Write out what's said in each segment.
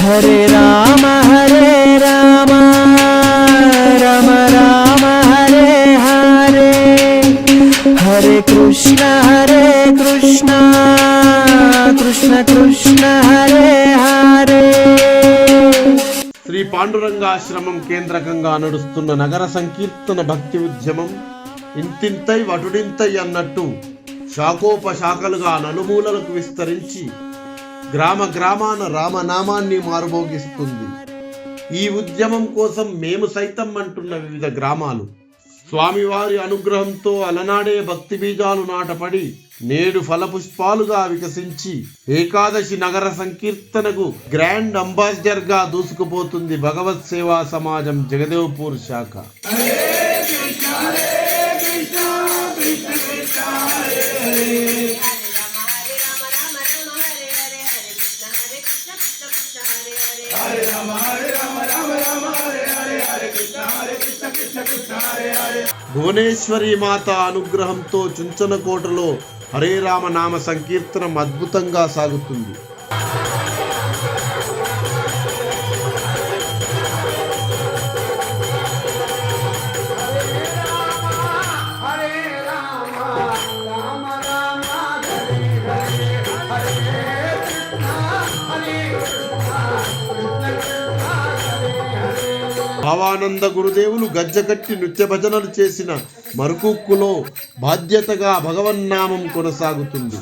హరే రామ హరే రామ రామ రామ హరే హరే హరే కృష్ణ హరే కృష్ణ కృష్ణ కృష్ణ హరే హరే శ్రీ పాండురంగాశ్రమం కేంద్రకంగా నడుస్తున్న నగర సంకీర్తన భక్తి ఉద్యమం ఇంతింతై వటుడింతై అన్నట్టు శాఖోపశాఖలుగా నలుమూలలకు విస్తరించి గ్రామ గ్రామాన రామనామాన్ని మారుమోగిస్తుంది. ఈ ఉద్యమం కోసం మేము సైతం అంటున్న వివిధ గ్రామాలు. స్వామివారి అనుగ్రహంతో అలనాడే భక్తి బీజాలు నాటపడి నేడు ఫలపుష్పాలుగా వికసించి ఏకాదశి నగర సంకీర్తనకు గ్రాండ్ అంబాసిడర్గా దూసుకుపోతుంది భగవత్ సేవా సమాజం జగదేవ్పూర్ శాఖ. భువనేశ్వరి మాత అనుగ్రహంతో చుంచనకోటలో హరే రామ నామ సంకీర్తనం అద్భుతంగా సాగుతుంది. భావానంద గురుదేవులు గజ్జకట్టి నృత్య భజనలు చేసిన మరుకుక్కులో బాధ్యతగా భగవన్నామం కొనసాగుతుంది.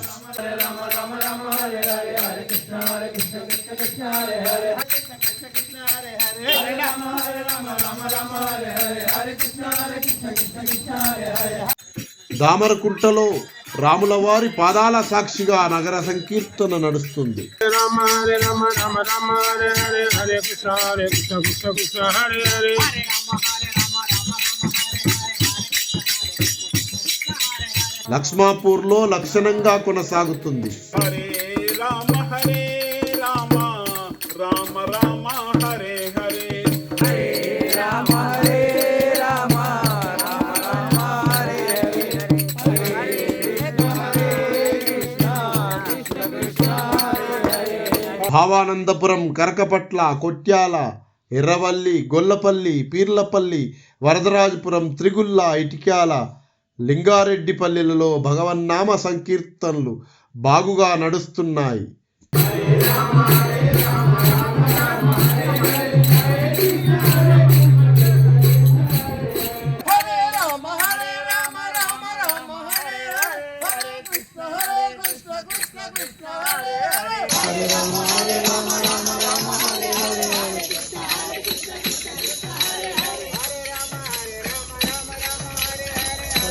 దామరకుంటలో రాములవారి పాదాల సాక్షిగా నగర సంకీర్తన నడుస్తుంది. రామ హరే రామ రామ రామ హరే హరే హరే కృష్ణ హరే కృష్ణ కృష్ణ కృష్ణ హరే హరే లక్ష్మాపూర్లో లక్షణంగా కొనసాగుతుంది. భావానందపురం కరకపట్ల కొట్యాల ఎర్రవల్లి గొల్లపల్లి పీర్లపల్లి వరదరాజపురం త్రిగుల్ల ఇటిక్యాల లింగారెడ్డిపల్లిలలో భగవన్నామ సంకీర్తనలు బాగుగా నడుస్తున్నాయి.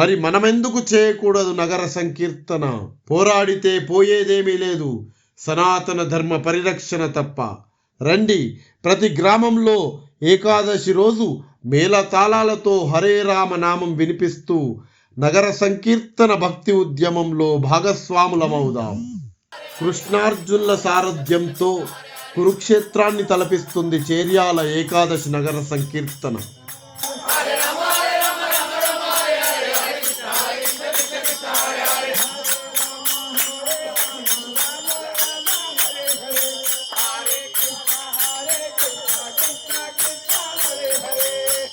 మరి మనమెందుకు చేయకూడదు నగర సంకీర్తన? పోరాడితే పోయేదేమీ లేదు. సనాతన ధర్మ పరిరక్షణ తప్ప. రండి ప్రతి గ్రామంలో ఏకాదశి రోజు మేళతాళాలతో హరే రామ నామం వినిపిస్తూ నగర సంకీర్తన భక్తి ఉద్యమంలో భాగస్వాములమవుదాం. కృష్ణార్జునుల సారథ్యంతో కురుక్షేత్రాన్ని తలపిస్తుంది చేర్యాల ఏకాదశి నగర సంకీర్తన.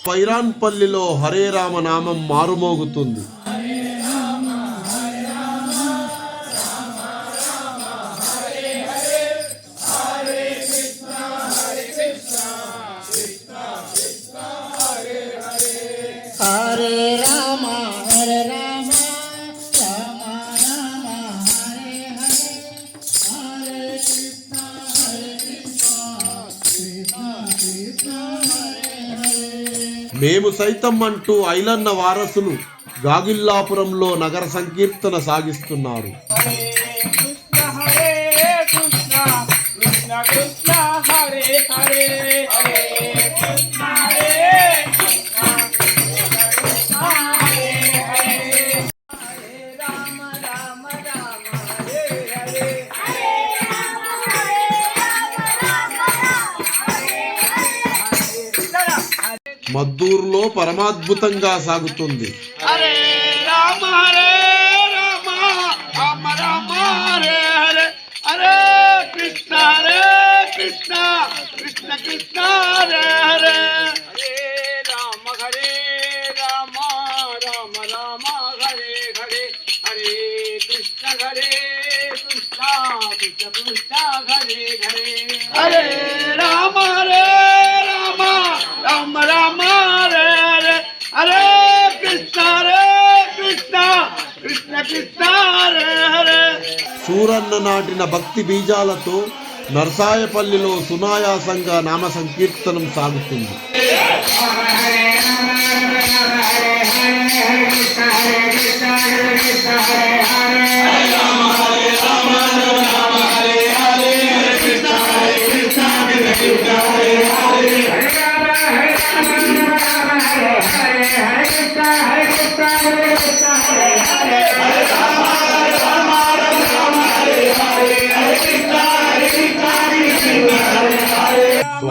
పైరాన్పల్లిలో హరే రామ నామం మారుమోగుతుంది. సైతం అంటూ ఐలన్న వారసులు గాగిల్లాపురంలో నగర సంకీర్తన సాగిస్తున్నారు. కృష్ణ హరే కృష్ణ కృష్ణ కృష్ణ హరే హరే. హరే మద్దూరులో పరమాద్భుతంగా సాగుతుంది. నాటిన భక్తి బీజాలతో నర్సాయపల్లిలో సునాయాసంగా నామ సంకీర్తనం సాగుతుంది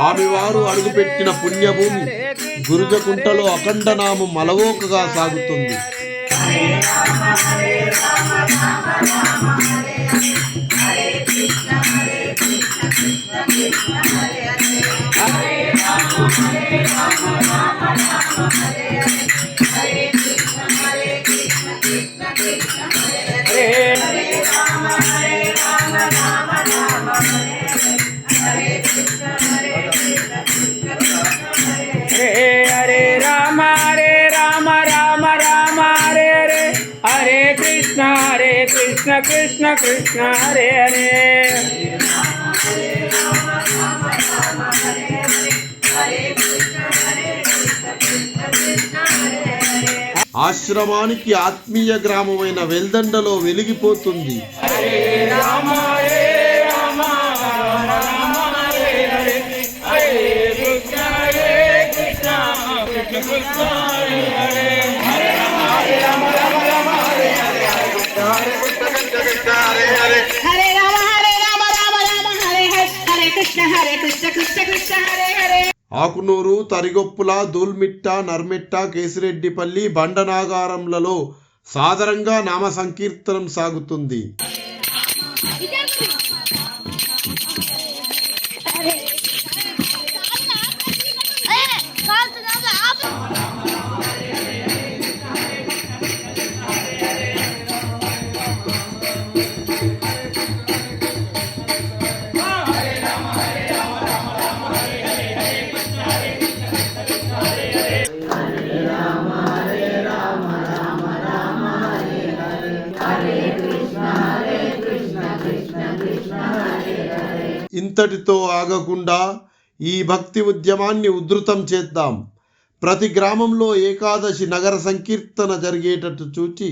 స్వామివారు అడుగుపెట్టిన పుణ్యభూమి గురుజకుంటలో అఖండనామం మలవోకగా సాగుతుంది. హరే కృష్ణ కృష్ణ కృష్ణ హరే హరే. ఆశ్రమానికి ఆత్మీయ గ్రామమైన వెల్దండలో వెలిగిపోతుంది. రామ కృష్ణ కృష్ణ కృష్ణ హరే హరే. ఆకునూరు తరిగొప్పుల దూల్మిట్ట నర్మిట్ట కేసిరెడ్డిపల్లి బండనాగారంలలో సాదరంగా నామ సంకీర్తనం సాగుతుంది ఇంతటితో ఆగకుండా ఈ భక్తి ఉద్యమాన్ని ఉధృతం చేద్దాం. ప్రతి గ్రామంలో ఏకాదశి నగర సంకీర్తన జరిగేటట్టు చూచి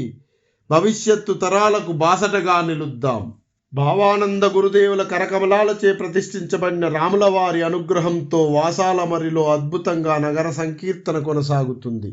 భవిష్యత్తు తరాలకు బాసటగా నిలుద్దాం. భావానంద గురుదేవుల కరకమలాలచే ప్రతిష్ఠించబడిన రాములవారి అనుగ్రహంతో వాసాల మరిలో అద్భుతంగా నగర సంకీర్తన కొనసాగుతుంది.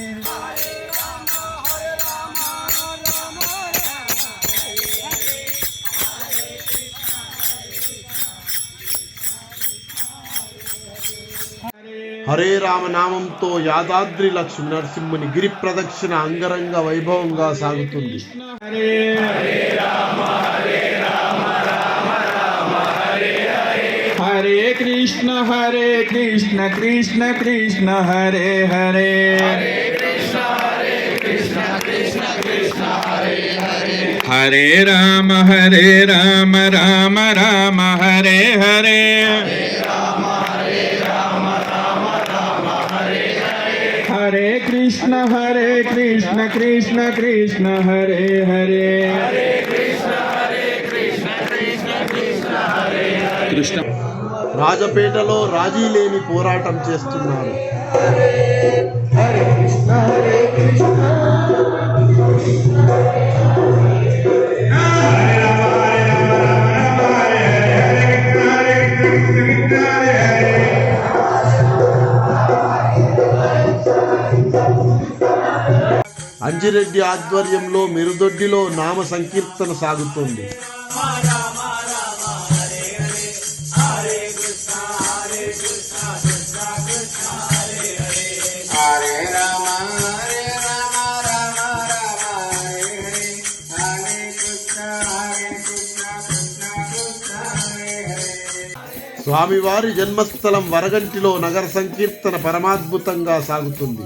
హరే రామనామంతో యాదాద్రి లక్ష్మి నరసింహుని గిరి ప్రదక్షిణ అంగరంగ వైభవంగా సాగుతుంది. హరే కృష్ణ హరే కృష్ణ కృష్ణ కృష్ణ హరే హరే. హరే రామ హరే రామ రామ రామ హరే హరే. హరే కృష్ణ హరే కృష్ణ కృష్ణ కృష్ణ హరే హరే కృష్ణ. రాజపేటలో రాజీ లేని పోరాటం చేస్తున్నారు. హరే హరే హరే కృష్ణ. మంజిరెడ్డి ఆధ్వర్యంలో మిరుదొడ్డిలో నామ సంకీర్తన సాగుతోంది. స్వామివారి జన్మస్థలం వరగంటిలో నగర సంకీర్తన పరమాద్భుతంగా సాగుతుంది.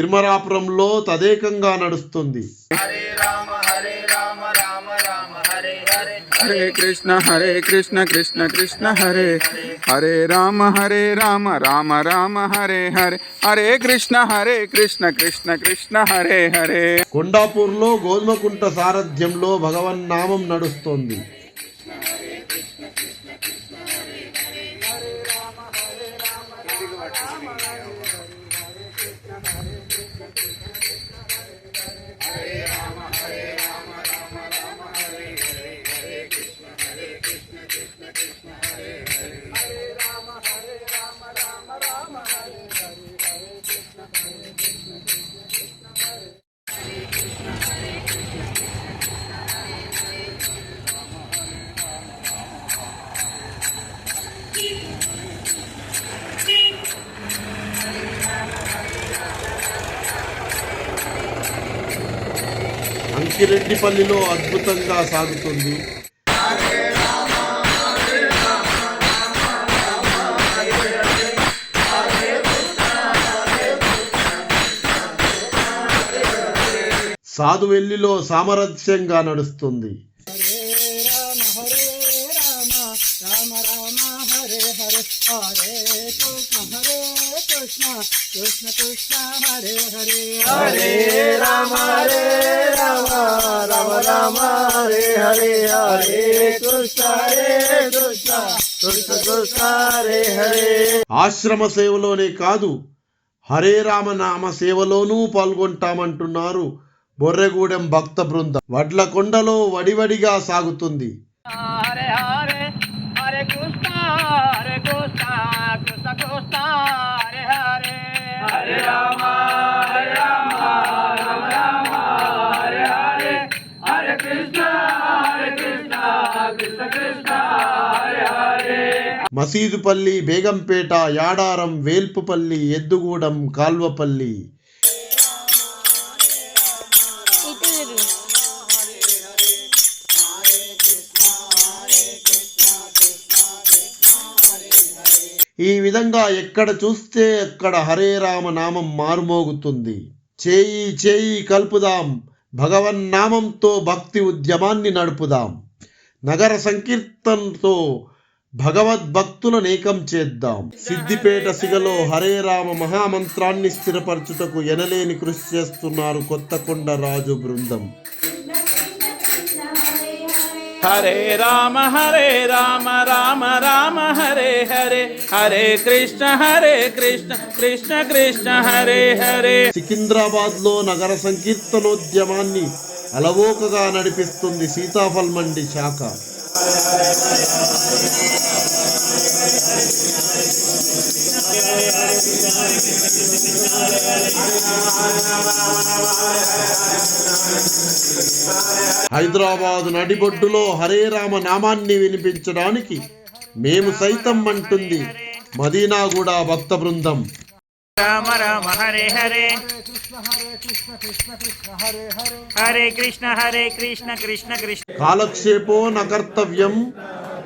తిరుమరాపురంలో తదేకంగా నడుస్తుంది. హరే కృష్ణ హరే కృష్ణ కృష్ణ కృష్ణ హరే. హరే రామ హరే రామ రామ రామ హరే హరే. హరే కృష్ణ హరే కృష్ణ కృష్ణ కృష్ణ హరే హరే. కొండాపూర్లో గోధుమకుంట సారథ్యంలో భగవన్నామం నడుస్తోంది. అంకిరెడ్డిపల్లిలో అద్భుతంగా సాగుతుంది. సాధువెల్లిలో సామరస్యంగా నడుస్తుంది. కృష్ణ హరే కృష్ణ కృష్ణ కృష్ణ హరే హరే హరే రామ హరే రామ రామ రామ హరే హరే హరే కృష్ణ హరే కృష్ణ కృష్ణ కృష్ణ హరే హరే ఆశ్రమ సేవలోనే కాదు హరే రామ నామ సేవలోనూ పాల్గొంటామంటున్నారు బొర్రెగూడెం భక్త బృందం వడ్లకొండలో వడివడిగా సాగుతుంది హరే మసీదుపల్లి బేగంపేట యాడారం వేల్పుపల్లి ఎద్దుగూడెం కాల్వపల్లి ఈ విధంగా ఎక్కడ చూస్తే అక్కడ హరే రామ నామం మారుమోగుతుంది. చేయి చేయి కలుపుదాం. భగవన్నామంతో భక్తి ఉద్యమాన్ని నడుపుదాం. నగర సంకీర్తనతో భగవద్భక్తులను ఏకం చేద్దాం. సిద్దిపేట సిగలో హరే రామ మహామంత్రాన్ని స్థిరపరచుటకు ఎనలేని కృషి చేస్తున్నారు కొత్తకొండ రాజు బృందం. హరే రామ హరే రామ రామ రామ హరే హరే హరే కృష్ణ హరే కృష్ణ కృష్ణ కృష్ణ హరే హరే. సికింద్రాబాద్లో నగర సంకీర్తనోద్యమాన్ని అలవోకగా నడిపిస్తుంది సీతాఫల్ మండి శాఖ. హైదరాబాద్ నడిబొడ్డులో హరే రామ నామాన్ని వినిపించడానికి మేము సైతం అంటుంది మదీనాగూడ భక్త బృందం. రామ రామ హరే హరే. హరే కృష్ణ హరే కృష్ణ కృష్ణ కృష్ణ. కాలక్షేపో నకర్తవ్యం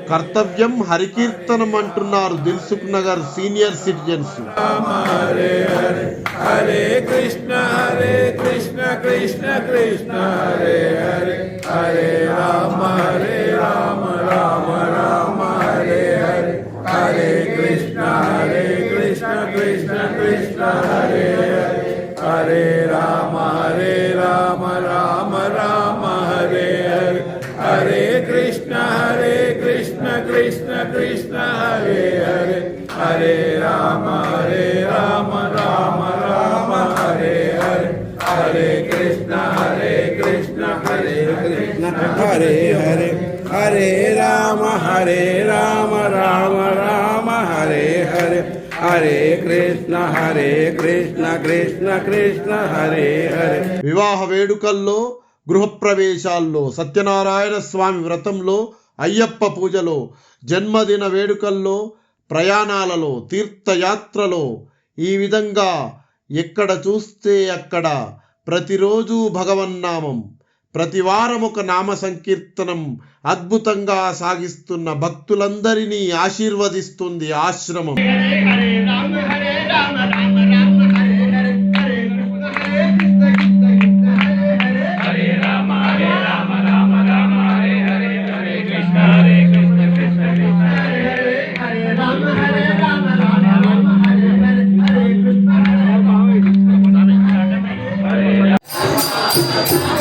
కర్తవ్యం హరికీర్తనం అంటున్నారు Dilsukhnagar senior citizens. Hare Krishna Hare Krishna Krishna Krishna Hare Hare Hare Rama Hare Rama Rama Rama Hare Hare Hare Krishna Hare Krishna Krishna Krishna Hare Hare Hare Hare Rama Hare Rama Rama Rama Hare Hare Hare Krishna Hare Krishna Krishna Krishna Hare Hare. వివాహ వేడుకల్లో గృహప్రవేశాల్లో సత్యనారాయణ స్వామి వ్రతంలో అయ్యప్ప పూజలో జన్మదిన వేడుకల్లో ప్రయాణాలలో తీర్థయాత్రలో ఈ విధంగా ఎక్కడ చూస్తే అక్కడ ప్రతిరోజు భగవన్నామం ప్రతి వారం ఒక నామ సంకీర్తనం అద్భుతంగా సాగిస్తున్న భక్తులందరినీ ఆశీర్వదిస్తుంది ఆశ్రమం.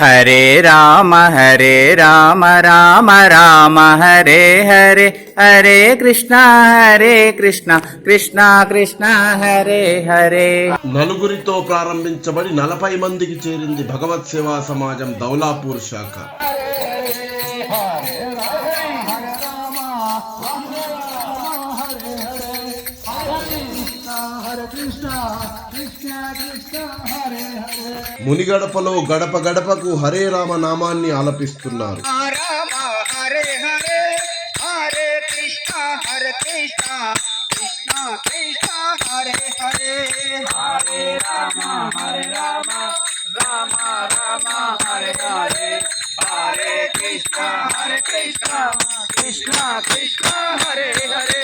हरे राम हरे राम राम राम हरे हरे हरे कृष्ण हरे कृष्ण कृष्ण कृष्ण हरे हरे నలుగురితో ప్రారంభించబడి నలభై మందికి చేరింది భగవత్ సేవా సమాజం దౌలాపూర్ శాఖ మునిగడపలో గడప గడపకు హరే రామ నామాన్ని ఆలపిస్తున్నారు. రామ హరే హరే. హరే కృష్ణ హరే కృష్ణ కృష్ణ కృష్ణ హరే హరే.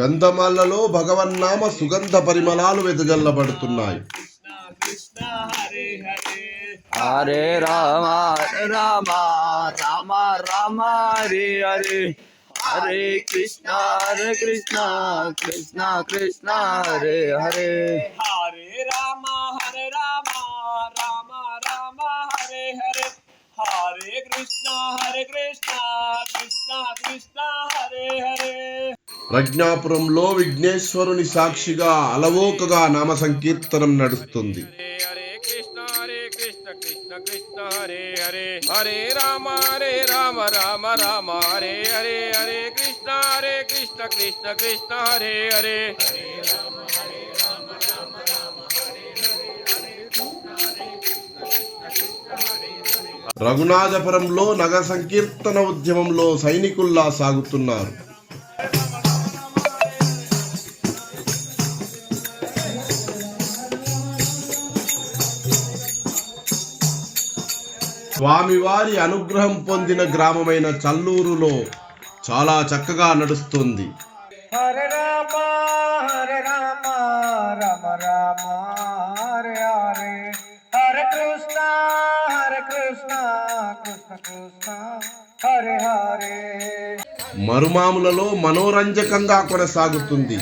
గంధమాలలో భగవన్నామ సుగంధ పరిమళాలు వెదజల్లబడుతున్నాయి. హరే రామ హరే రామ రామ రామ హరే హరే. హరే కృష్ణ హరే కృష్ణ కృష్ణ కృష్ణ హరే హరే. హరే రామ హరే రామ రామ రామ హరే హరే. హరే కృష్ణ హరే కృష్ణ కృష్ణ కృష్ణ హరే హరే. ప్రజ్ఞాపురంలో విఘ్నేశ్వరుని సాక్షిగా అలవోకగా నామ సంకీర్తనం నడుస్తుంది. హరే కృష్ణ హరే కృష్ణ కృష్ణ కృష్ణ హరే హరే. హరే రామ హరే రామ రామ రామ. హరే హరే హరే కృష్ణ హరే కృష్ణ కృష్ణ కృష్ణ హరే. హరే రఘునాథపురంలో నగర సంకీర్తన ఉద్యమంలో సైనికుల్లా సాగుతున్నారు. స్వామివారి అనుగ్రహం పొందిన గ్రామమైన చల్లూరులో చాలా చక్కగా నడుస్తుంది. హర రామ హర రామ రామ రామ. మరుమాములలో మనోరంజకంగా కొనసాగుతుంది.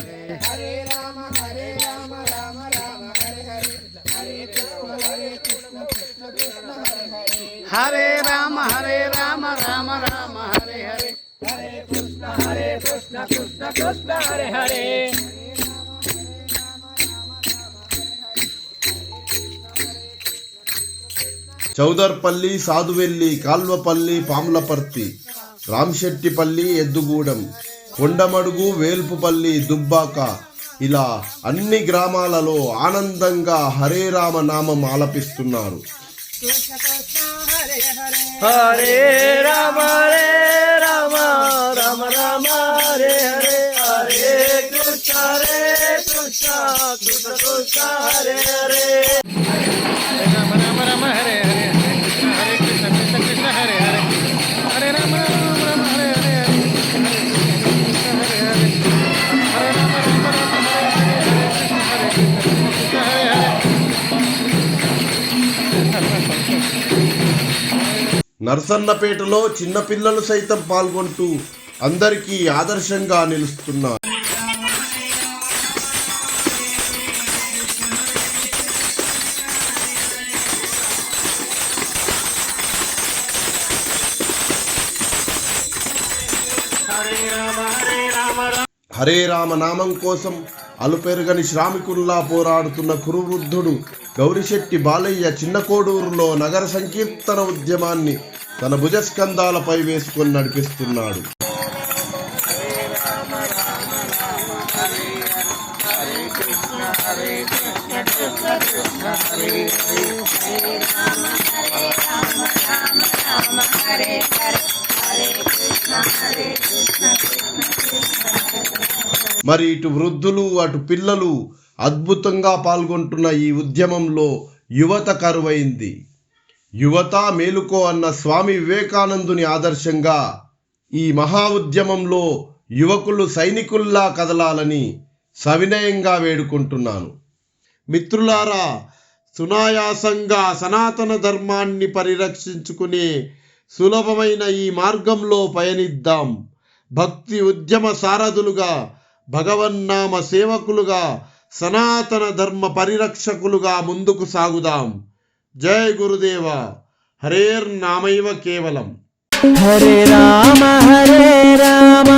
హరే రామ హరే రామ రామ రామ హరే హరే. హరే కృష్ణ హరే కృష్ణ కృష్ణ కృష్ణ హరే హరే. చౌదర్పల్లి సాధువెల్లి కాల్వపల్లి పాములపర్తి రామశెట్టిపల్లి ఎద్దుగూడెం కొండమడుగు వేల్పుపల్లి దుబ్బాక ఇలా అన్ని గ్రామాలలో ఆనందంగా హరే రామ నామం ఆలపిస్తున్నారు. హరే రామ హరే రామ రామ రామ హరే హరే హరే కృష్ణ హరే కృష్ణ కృష్ణ కృష్ణ హరే హరే. నర్సన్నపేటలో చిన్నపిల్లలు సైతం పాల్గొంటూ అందరికీ ఆదర్శంగా నిలుస్తున్నారు. హరే రామ నామం కోసం అలుపెరుగని శ్రామికుల్లా పోరాడుతున్న కురువృద్ధుడు గౌరిశెట్టి బాలయ్య చిన్నకోడూరులో నగర సంకీర్తన ఉద్యమాన్ని తన భుజస్కంధాలపై వేసుకొని నడిపిస్తున్నాడు. మరి ఇటు వృద్ధులు అటు పిల్లలు అద్భుతంగా పాల్గొంటున్న ఈ ఉద్యమంలో యువత కరువైంది. యువత మేలుకో అన్న స్వామి వివేకానందుని ఆదర్శంగా ఈ మహా ఉద్యమంలో యువకులు సైనికుల్లా కదలాలని సవినయంగా వేడుకుంటున్నాను. మిత్రులారా సునాయాసంగా సనాతన ధర్మాన్ని పరిరక్షించుకునే సులభమైన ఈ మార్గంలో పయనిద్దాం. భక్తి ఉద్యమ సారథులుగా భగవన్నామ సేవకులుగా సనాతన ధర్మ పరిరక్షకులుగా ముందుకు సాగుదాం. జయ గురుదేవ. హరేర్ నామైవ కేవలం. హరే రామ హరే రామ.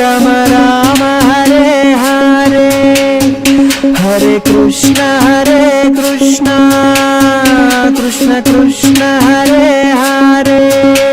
రామ రామ హరే హరే. హరే కృష్ణ హరే కృష్ణ. కృష్ణ కృష్ణ హరే హరే.